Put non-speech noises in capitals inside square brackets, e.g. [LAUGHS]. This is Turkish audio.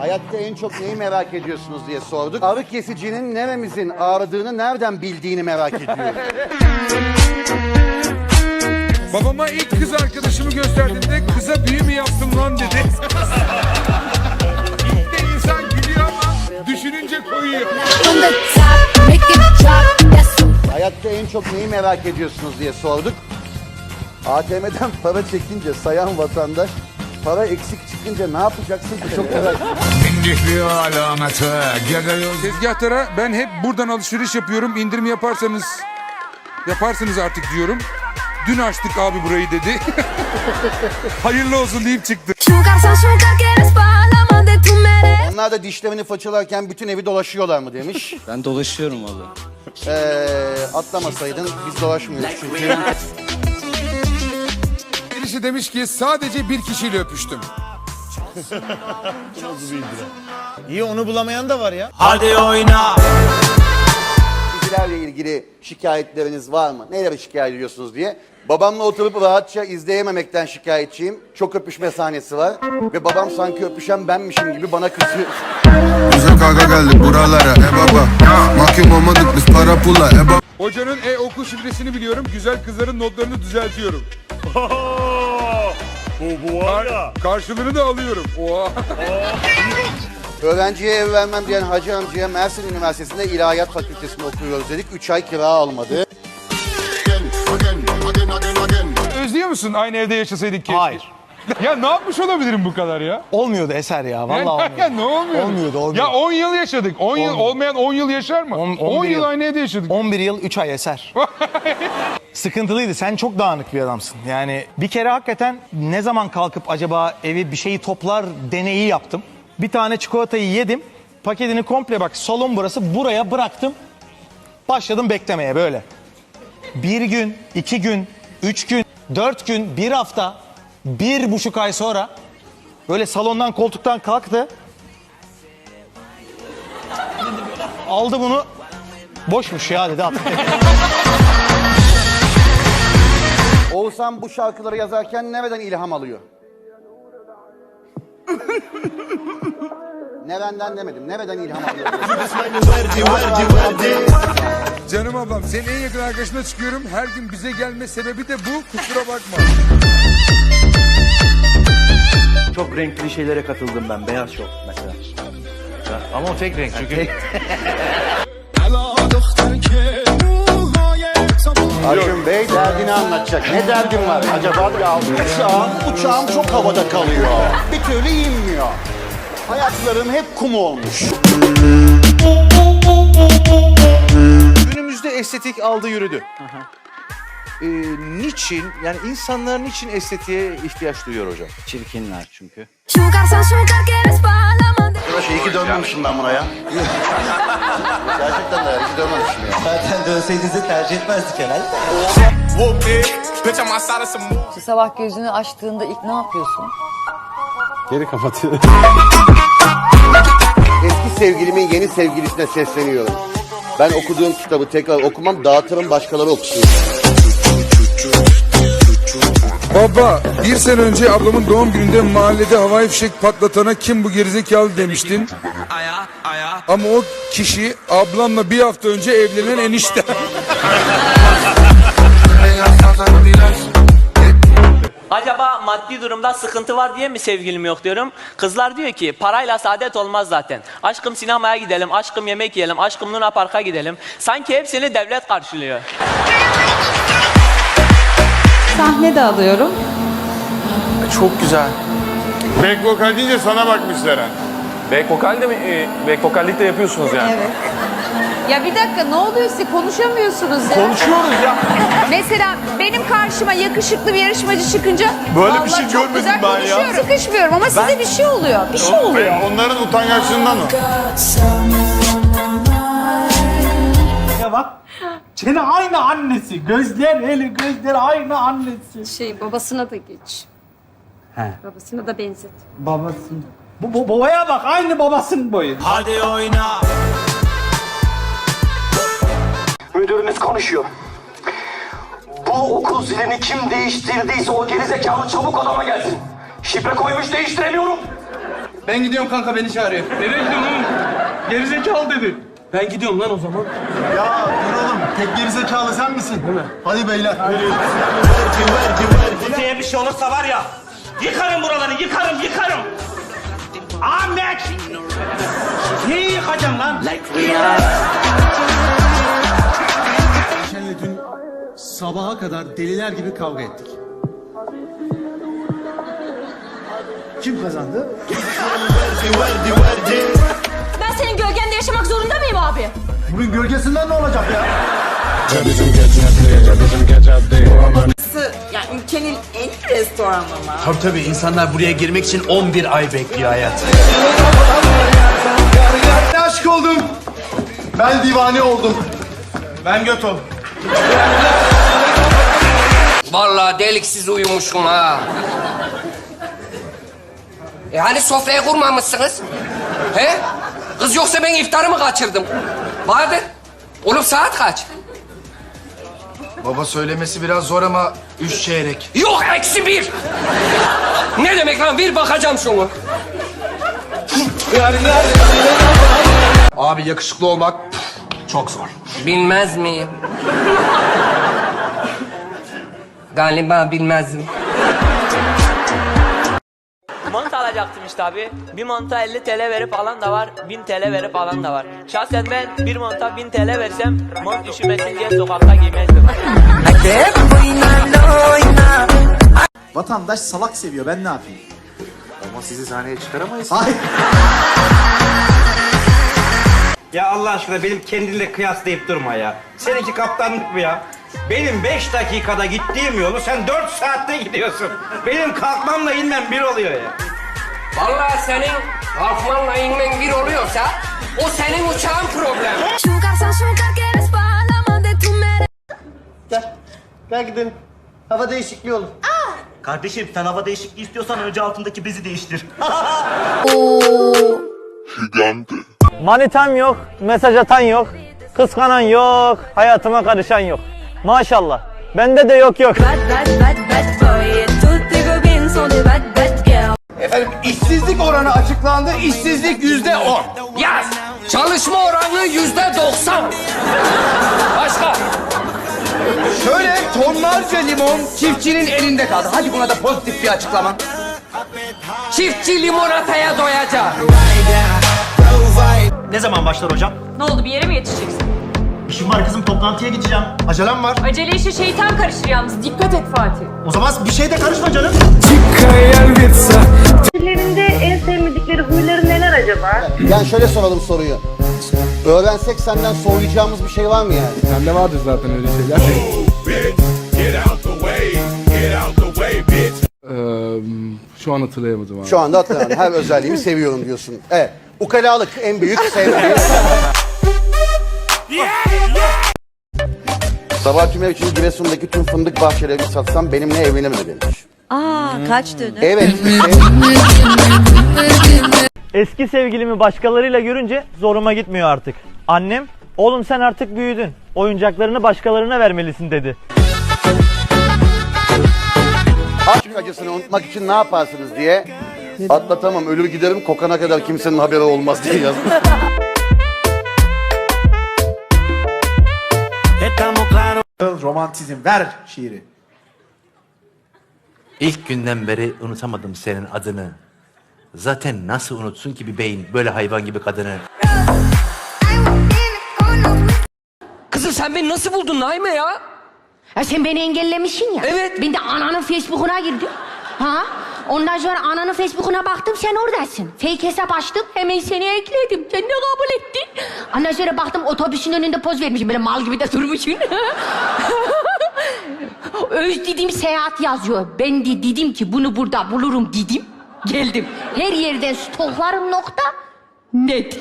Hayatta en çok neyi merak ediyorsunuz diye sorduk. Ağrı kesicinin neremizin ağrıdığını nereden bildiğini merak ediyorum. [LAUGHS] Babama ilk kız arkadaşımı gösterdiğimde kıza büyü mü yaptım lan dedi. İlk de insan gülüyor ama düşününce koyuyor. Hayatta en çok neyi merak ediyorsunuz diye sorduk. ATM'den para çekince sayan vatandaş para eksik çıkınca ne yapacaksın ki çok merak Tezgahtara ben hep buradan alışveriş yapıyorum. İndirim yaparsanız yaparsınız artık diyorum. Dün açtık abi burayı dedi. [LAUGHS] Hayırlı olsun deyip çıktı. Onlar da dişlerini fırçalarken bütün evi dolaşıyorlar mı demiş. Ben dolaşıyorum valla. Ee, atlamasaydın biz dolaşmıyoruz çünkü. Birisi demiş ki sadece bir kişiyle öpüştüm. İyi onu bulamayan da var ya. Dizilerle ilgili şikayetleriniz var mı? Neleri şikayet ediyorsunuz diye. Babamla oturup rahatça izleyememekten şikayetçiyim. Çok öpüşme sahnesi var. Ve babam sanki öpüşen benmişim gibi bana kızıyor. Güzel kavga geldi buralara e baba Mahkum olmadık biz para pula e baba Hocanın e-okul şifresini biliyorum. Güzel kızların notlarını düzeltiyorum. [LAUGHS] Bu, bu var ya. Karşılığını da alıyorum. Oha. [LAUGHS] Öğrenciye ev vermem diyen Hacı amcaya Mersin Üniversitesi'nde İlahiyat Fakültesi'nde okuyoruz dedik. 3 ay kira almadı. Özlüyor musun aynı evde yaşasaydık keşke? Hayır. [LAUGHS] Ya ne yapmış olabilirim bu kadar ya? Olmuyordu eser ya. Vallahi ya, olmuyordu. ne olmuyor? Olmuyordu, olmuyordu. Ya 10 yıl yaşadık. 10 yıl Olmuyordu. olmayan 10 yıl yaşar mı? On- 10 11 yıl yıl. aynı evde yaşadık. 11 yıl 3 ay eser. [LAUGHS] Sıkıntılıydı. Sen çok dağınık bir adamsın. Yani bir kere hakikaten ne zaman kalkıp acaba evi bir şeyi toplar deneyi yaptım. Bir tane çikolatayı yedim. Paketini komple bak salon burası buraya bıraktım. Başladım beklemeye böyle. Bir gün, iki gün, üç gün, dört gün, bir hafta, bir buçuk ay sonra böyle salondan koltuktan kalktı. Aldı bunu. Boşmuş ya dedi. Oğuzhan bu şarkıları yazarken nereden ilham alıyor? Nereden demedim. Nereden ilham alıyor? Canım ablam senin en yakın arkadaşına çıkıyorum. Her gün bize gelme sebebi de bu. Kusura bakma. Çok renkli şeylere katıldım ben. Beyaz şov mesela. Ama tek renk çünkü. [LAUGHS] Acun Bey derdini anlatacak. Ne derdin var? Acaba ya uçağım, uçağım çok havada kalıyor. Bir türlü inmiyor. Hayatlarım hep kum olmuş. Günümüzde estetik aldı yürüdü. Ee, niçin? Yani insanlar niçin estetiğe ihtiyaç duyuyor hocam? Çirkinler çünkü. Sugar, Arkadaş iyi ki dönmemişim ben buraya. Gerçekten de iyi ki dönmemişim ya. Zaten dönseydiniz de tercih etmezdik herhalde. Sabah gözünü açtığında ilk ne yapıyorsun? Eski sevgilimin yeni sevgilisine sesleniyorum. Ben okuduğum kitabı tekrar okumam, dağıtırım başkaları okusun. Baba bir sene önce ablamın doğum gününde mahallede havai fişek patlatana kim bu gerizekalı demiştin. Ama o kişi ablamla bir hafta önce evlenen enişte. [LAUGHS] Acaba maddi durumda sıkıntı var diye mi sevgilim yok diyorum. Kızlar diyor ki parayla saadet olmaz zaten. Aşkım sinemaya gidelim, aşkım yemek yiyelim, aşkım Luna Park'a gidelim. Sanki hepsini devlet karşılıyor. Sahne de alıyorum. Çok güzel. Back vokal deyince sana bakmışlar ha. Back vokal de mi? E, back vokallik de yapıyorsunuz yani. Evet. Ya bir dakika ne oluyor siz konuşamıyorsunuz ya. Konuşuyoruz ya. [LAUGHS] Mesela benim karşıma yakışıklı bir yarışmacı çıkınca Böyle bir vallahi şey çok görmedim güzel ben ya. konuşuyorum. Sıkışmıyorum ama size bir şey oluyor. Bir şey oluyor. Onların utangaçlığından o. Ya bak. Çene aynı annesi. Gözler eli gözler aynı annesi. Şey babasına da geç. He. Babasına da benzet. Babası. Bu, bu babaya bak aynı babasının boyu. Müdürünüz konuşuyor. Bu okul zilini kim değiştirdiyse o gerizekalı çabuk odama gelsin. Şifre koymuş değiştiremiyorum. Ben gidiyorum kanka beni çağırıyor. Nereye gidiyorsun oğlum? Gerizekalı dedi. Ben gidiyorum lan o zaman. Ya dur oğlum. Tek gerizekalı sen misin? Değil mi? Hadi beyler. Kimseye bir şey olursa var ya, yıkarım buraları, yıkarım, yıkarım. Ahmet! Neyi yıkacağım lan? Ayşen'le dün sabaha kadar deliler gibi kavga ettik. Kim kazandı? Senin gölgende yaşamak zorunda mıyım abi? Bunun gölgesinden ne olacak ya? Yani ülkenin en iyi restoranı mı? Tabii tabii insanlar buraya girmek için 11 ay bekliyor hayat. Ben aşık oldum. Ben divane oldum. Ben göt oldum. Vallahi deliksiz uyumuşum ha. E hani sofraya kurmamışsınız? He? Kız yoksa ben iftarı mı kaçırdım? Vardır. Oğlum saat kaç? Baba söylemesi biraz zor ama üç çeyrek. Yok eksi bir. ne demek lan? Bir bakacağım şunu. Abi yakışıklı olmak çok zor. Bilmez miyim? Galiba bilmezdim. Alacaktım işte abi. Bir monta 50 TL verip alan da var, 1000 TL verip alan da var. Şahsen ben bir monta 1000 TL versem mont üşümesin diye sokakta giymezdim. Vatandaş salak seviyor. Ben ne yapayım? Ama sizi sahneye çıkaramayız. Hayır. Ya Allah aşkına benim kendinle kıyaslayıp durma ya. Seninki kaptanlık mı ya? Benim beş dakikada gittiğim yolu sen dört saatte gidiyorsun. Benim kalkmamla inmem bir oluyor ya. Vallahi senin kalkmanla inmen bir oluyorsa o senin uçağın problemi. Gel. Gel gidelim. Hava değişikliği olur. Kardeşim sen hava değişikliği istiyorsan önce altındaki bizi değiştir. [LAUGHS] Manitan yok, mesaj atan yok, kıskanan yok, hayatıma karışan yok. Maşallah. Bende de yok yok. Bad bad bad bad boy sont des bad oranı açıklandı. İşsizlik yüzde on. Yaz. Çalışma oranı yüzde doksan. Başka? Şöyle tonlarca limon çiftçinin elinde kaldı. Hadi buna da pozitif bir açıklama. Çiftçi limonataya doyacak. Ne zaman başlar hocam? Ne oldu bir yere mi yetişeceksin? İşim var kızım toplantıya gideceğim. Acelem var. Acele işe şeytan karışır yalnız. Dikkat et Fatih. O zaman bir şey de karışma canım. Dillerinde en sevmedikleri huyları neler acaba? Yani şöyle soralım soruyu. Öğrensek senden soğuyacağımız bir şey var mı yani? Sende vardır zaten öyle şeyler. şu an hatırlayamadım abi. Şu anda hatırlamıyorum. Her özelliğimi seviyorum diyorsun. Evet. Ukalalık en büyük sevdiğim. Sabah Tümer için Giresun'daki tüm fındık bahçelerini satsam benimle evlenir mi demiş. Aa kaç dönüm? Evet. Eski sevgilimi başkalarıyla görünce zoruma gitmiyor artık. Annem, oğlum sen artık büyüdün. Oyuncaklarını başkalarına vermelisin dedi. Aşk acısını unutmak için ne yaparsınız diye atlatamam ölür giderim kokana kadar kimsenin haberi olmaz diye yazmış. Romantizm ver şiiri. İlk günden beri unutamadım senin adını. Zaten nasıl unutsun ki bir beyin böyle hayvan gibi kadını? Kızım sen beni nasıl buldun Naime ya? Ya sen beni engellemişsin ya. Evet. Ben de ananın Facebook'una girdim. Ha? Ondan sonra ananın Facebook'una baktım sen oradasın. Fake hesap açtım hemen seni ekledim. Sen de kabul ettin. Ondan sonra baktım otobüsün önünde poz vermişim. Böyle mal gibi de durmuşsun. [LAUGHS] Özlediğim seyahat yazıyor. Ben de dedim ki bunu burada bulurum dedim. Geldim. Her yerden stoklarım nokta net.